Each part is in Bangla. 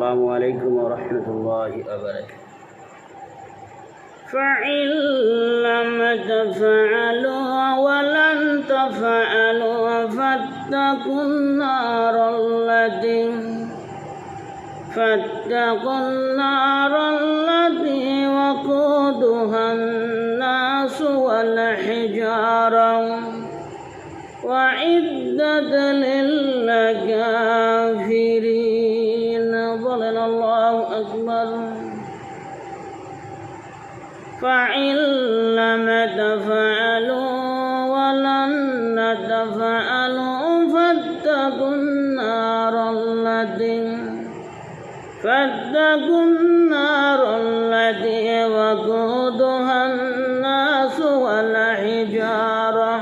السلام عليكم ورحمة الله وبركاته. فإن لم تفعلوا ولن تفعلوا فاتقوا النار التي فاتقوا النار التي وقودها الناس والحجارة وعدت للكافرين. الله أكبر. فإن لم تفعلوا ولن تفعلوا فاتقوا النار التي فاتقوا النار التي وقودها الناس والحجارة.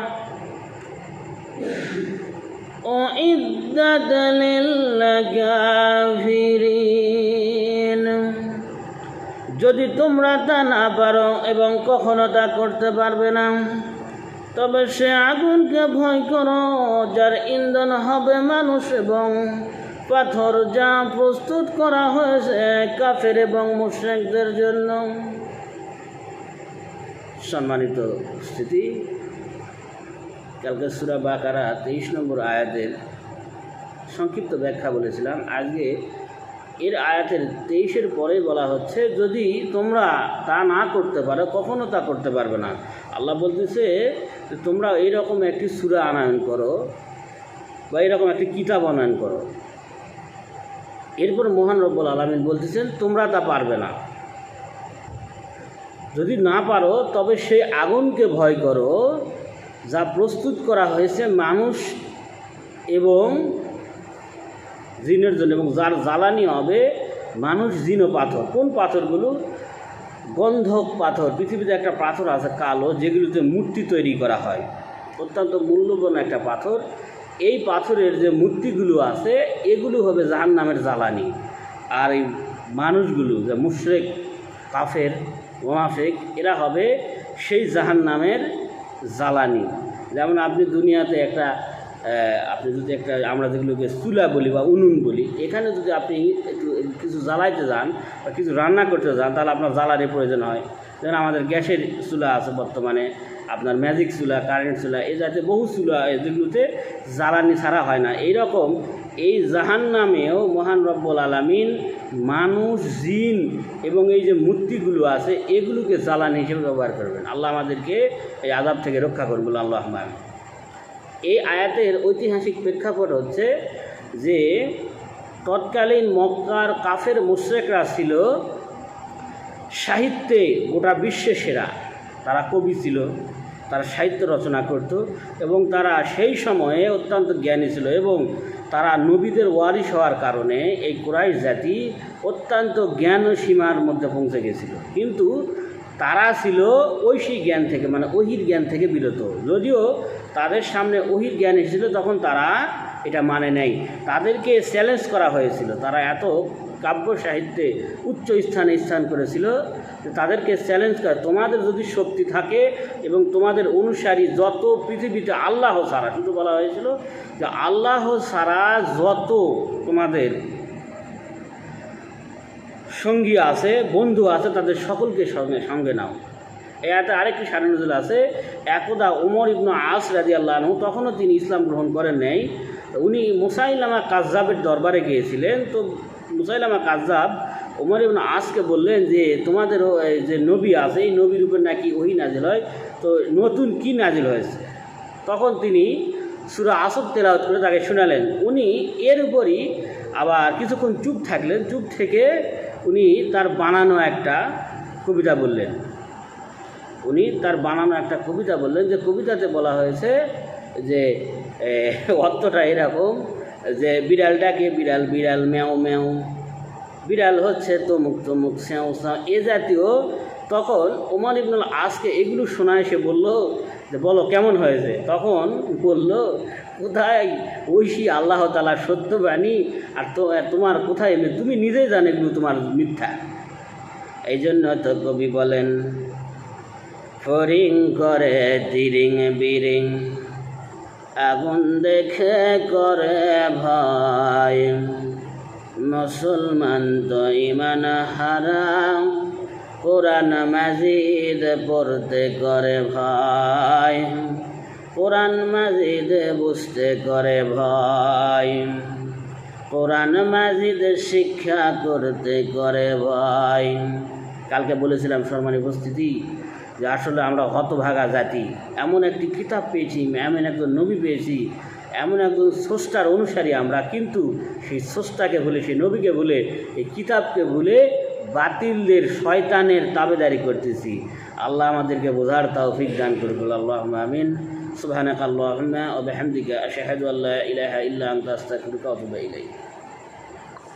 أعدت للكافرين যদি তোমরা তা না পারো এবং কখনো তা করতে পারবে না তবে সে আগুনকে ভয় করো যার ইন্ধন হবে মানুষ এবং পাথর যা প্রস্তুত করা হয়েছে কাফের এবং মুশ্রেকদের জন্য সম্মানিত স্থিতি কালকে সুরা বাকারা তেইশ নম্বর আয়াতের সংক্ষিপ্ত ব্যাখ্যা বলেছিলাম। আজকে এর আয়াতের তেইশের পরে বলা হচ্ছে, যদি তোমরা তা না করতে পারো, কখনো তা করতে পারবে না। আল্লাহ বলতেছে তোমরা এইরকম একটি সুরা আনায়ন করো বা এরকম একটি কিতাব আনয়ন করো। এরপর মহান রব্বুল আলমিন বলতেছেন, তোমরা তা পারবে না। যদি না পারো, তবে সেই আগুনকে ভয় করো যা প্রস্তুত করা হয়েছে মানুষ এবং জিনের জন্য এবং যার জ্বালানি হবে, মানুষ জিন পাথর। কোন পাথরগুলো? গন্ধক পাথর। পৃথিবীতে একটা পাথর আছে কালো, যেগুলোতে মূর্তি তৈরি করা হয়। অত্যন্ত মূল্যবান একটা পাথর। এই পাথরের যে মূর্তিগুলো আছে, এগুলো হবে জাহান নামের জ্বালানি। আর এই মানুষগুলো, যে মুশরেক, কাফের, মোনাফেক, এরা হবে সেই জাহান নামের জ্বালানি। যেমন আপনি দুনিয়াতে একটা আপনি যদি একটা, আমরা যেগুলোকে চুলা বলি বা উনুন বলি, এখানে যদি আপনি একটু, কিছু জ্বালাইতে যান বা কিছু রান্না করতে যান, তাহলে আপনার জ্বালারই প্রয়োজন হয়। যেমন আমাদের গ্যাসের চুলা আছে বর্তমানে আপনার ম্যাজিক চুলা কারেন্ট চুলা, এই জাতীয় বহু চুলা যেগুলোতে জ্বালানি ছাড়া হয় না। এই রকম এই জাহান নামেও মহান রব্বুল আলমিন মানুষ, জিন এবং এই যে মূর্তিগুলো আছে, এগুলোকে জ্বালানি হিসেবে ব্যবহার করবেন। আল্লাহ আমাদেরকে এই আদাব থেকে রক্ষা করবেন আল্লাহ মাহমুদ এই আয়াতের ঐতিহাসিক প্রেক্ষাপট হচ্ছে যে তৎকালীন মক্কার কাফের মুশ্রেকরা ছিল সাহিত্যে গোটা বিশ্বে সেরা। তারা কবি ছিল, তারা সাহিত্য রচনা করত এবং তারা সেই সময়ে অত্যন্ত জ্ঞানী ছিল এবং তারা নবীদের ওয়ারিশ হওয়ার কারণে এই কোরাইশ জাতি অত্যন্ত জ্ঞান সীমার মধ্যে পৌঁছে গেছিল। কিন্তু তারা ছিল ঐশী জ্ঞান থেকে মানে অহির জ্ঞান থেকে বিরত। যদিও তাদের সামনে অহির জ্ঞান এসেছিল, তখন তারা এটা মানে নেই। তাদেরকে চ্যালেঞ্জ করা হয়েছিল। তারা এত কাব্য সাহিত্যে উচ্চ স্থানে স্থান করেছিল তাদেরকে চ্যালেঞ্জ করে, তোমাদের যদি শক্তি থাকে এবং তোমাদের অনুসারী যত পৃথিবীতে আল্লাহ সারা কিন্তু বলা হয়েছিল যে আল্লাহ সারা যত তোমাদের সঙ্গী আছে, বন্ধু আছে, তাদের সকলকে সঙ্গে সঙ্গে নাও। এতে আরেকটি সারানুজুল আছে, একদা ওমর ইবনু আস রাজি আল্লাহনু তখনও তিনি ইসলাম গ্রহণ করেন নেই উনি মুসাইলামা কাজাবের দরবারে গিয়েছিলেন। তো মুসাইলামা কাজাব ওমর ইবনু আসকে বললেন যে, তোমাদের যে নবী আছে, এই নবীর উপর নাকি ওহি নাজিল হয়? তো নতুন কি নাজিল হয়েছে? তখন তিনি সুরা আসব তেলাওয়াত করে তাকে শোনালেন। উনি এর উপরই আবার কিছুক্ষণ চুপ থাকলেন। চুপ থেকে উনি তার বানানো একটা কবিতা বললেন। উনি তার বানানো একটা কবিতা বললেন। যে কবিতাতে বলা হয়েছে যে অর্থটা এরকম যে, বিড়ালটাকে বিড়াল বিড়াল ম্যাও ম্যাও, বিড়াল হচ্ছে তমুক তমুক, স্যাও স্যাও, এ জাতীয়। তখন ওমর ইবনুল আজকে এগুলো শোনায়, সে বলল, যে, বলো কেমন হয়েছে? তখন বলল, কোথায়? ঐশী আল্লাহ তালা সত্যবাণী, আর তো তোমার কোথায় তুমি নিজেই জানো এগুলো তোমার মিথ্যা। এই জন্য তো কবি বলেন, ফরিং করে, তিরিং, বিরিং। আগুন দেখে করে ভয়। মুসলমান তো ইমান হারাম কোরআন মাজিদ পড়তে করে ভয়। কোরআন মাজিদ বুঝতে করে ভয়। কোরআন মাজিদ শিক্ষা করতে করে ভয়। কালকে বলেছিলাম সম্মানী উপস্থিতি। যে আসলে আমরা হতভাগা জাতি। এমন একটি কিতাব পেয়েছি, এমন একজন নবী পেয়েছি, এমন একজন স্রষ্টার অনুসারী আমরা, কিন্তু সেই স্রষ্টাকে ভুলে, সেই নবীকে ভুলে, এই কিতাবকে ভুলে বাতিলদের, শয়তানের তাবেদারি করতেছি। আল্লাহ আমাদেরকে বোঝার তৌফিক দান করবে আল্লাহ আমিন। সুবহানাক আল্লাহুম্মা ওয়া বিহামদিকা, আশহাদু আল্লা ইলাহা ইল্লা আনতা, আস্তাগফিরুকা ওয়া আতুবু